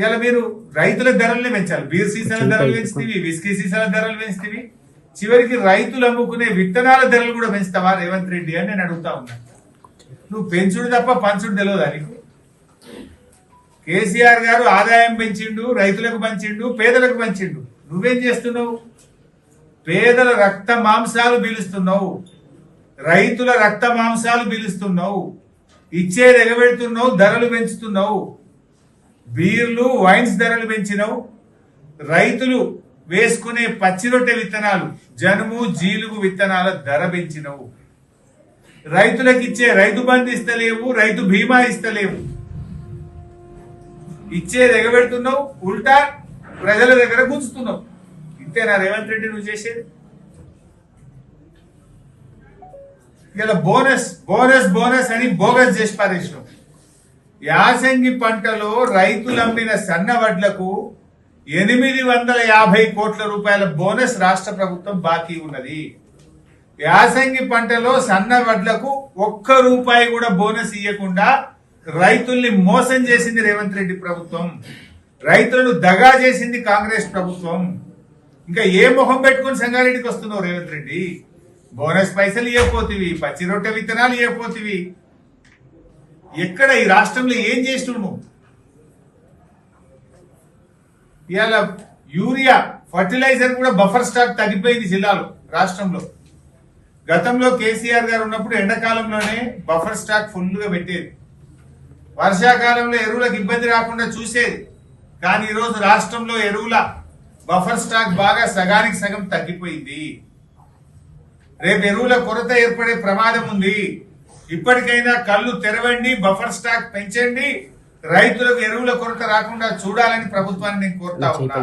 ఇలా మీరు రైతుల ధరల్ని పెంచాలి. బీర్ సీసాల ధరలు పెంచుతీవి విస్కీ సీసాల ధరలు పెంచుతీవి. చివరికి రైతులు అమ్ముకునే విత్తనాల ధరలు కూడా పెంచుతావా రేవంత్ రెడ్డి అని నేను అడుగుతా ఉన్నా. నువ్వు పెంచుడు తప్ప పంచుడు తెలియదా నీకు? కేసీఆర్ గారు ఆదాయం పెంచిండు రైతులకు పంచిండు పేదలకు పంచిండు. నువ్వేం చేస్తున్నావు? పేదల రక్త మాంసాలు పీలుస్తున్నావు. రైతుల రక్త మాంసాలు పీలుస్తున్నావు. ఇచ్చేది ఎగబెడుతున్నావు ధరలు పెంచుతున్నావు. బీర్లు వైన్స్ ధరలు పెంచినవు. రైతులు వేసుకునే పచ్చి రొట్టె విత్తనాలు జనుము జీలుగు విత్తనాల ధర పెంచినవు. రైతులకు ఇచ్చే రైతు బంధు ఇస్తలేవు రైతు బీమా ఇస్తలేవు. ఇచ్చేది ఎగబెడుతున్నావు ఉల్టా ప్రజల దగ్గర గుంజుతున్నావు. ఇంతేనా రేవంత్ రెడ్డి నువ్వు చేసేది? ఇలా బోనస్ బోనస్ బోనస్ అని బోగస్ చేసి పారేసినావు. యాసంగి పంటలో రైతులు అమ్మిన సన్న వడ్లకు ఎనిమిది వందల యాభై కోట్ల రూపాయల బోనస్ రాష్ట్ర ప్రభుత్వం బాకీ ఉన్నది. యాసంగి పంటలో సన్న వడ్లకు ఒక్క రూపాయి కూడా బోనస్ ఇవ్వకుండా రైతుల్ని మోసం చేసింది రేవంత్ రెడ్డి ప్రభుత్వం. రైతులను దగా చేసింది కాంగ్రెస్ ప్రభుత్వం. ఇంకా ఏ మొహం పెట్టుకుని సంగారెడ్డికి వస్తున్నావు రేవంత్ రెడ్డి? బోనస్ పైసలు ఇవ్వకపోతివి పచ్చి రొట్టె విత్తనాలు ఇవ్వకపోతివి ఎక్కడ ఈ రాష్ట్రంలో ఏం చేస్తున్నావు నువ్వు ఇవాళ యూరియా ఫర్టిలైజర్ కూడా బఫర్ స్టాక్ తగ్గిపోయింది జిల్లాలో రాష్ట్రంలో. గతంలో కేసీఆర్ గారు ఉన్నప్పుడు ఎండాకాలంలోనే బఫర్ స్టాక్ ఫుల్గా పెట్టేది. వర్షాకాలంలో ఎరువులకు ఇబ్బంది రాకుండా చూసేది. కానీ ఈరోజు రాష్ట్రంలో ఎరువుల బఫర్ స్టాక్ బాగా సగానికి సగం తగ్గిపోయింది. రేపు ఎరువుల కొరత ఏర్పడే ప్రమాదం ఉంది. ఇప్పటికైనా కళ్ళు తెరవండి బఫర్ స్టాక్ పెంచండి రైతులకు ఎరువుల కొరత రాకుండా చూడాలని ప్రభుత్వాన్ని నేను కోరుతా ఉన్నా.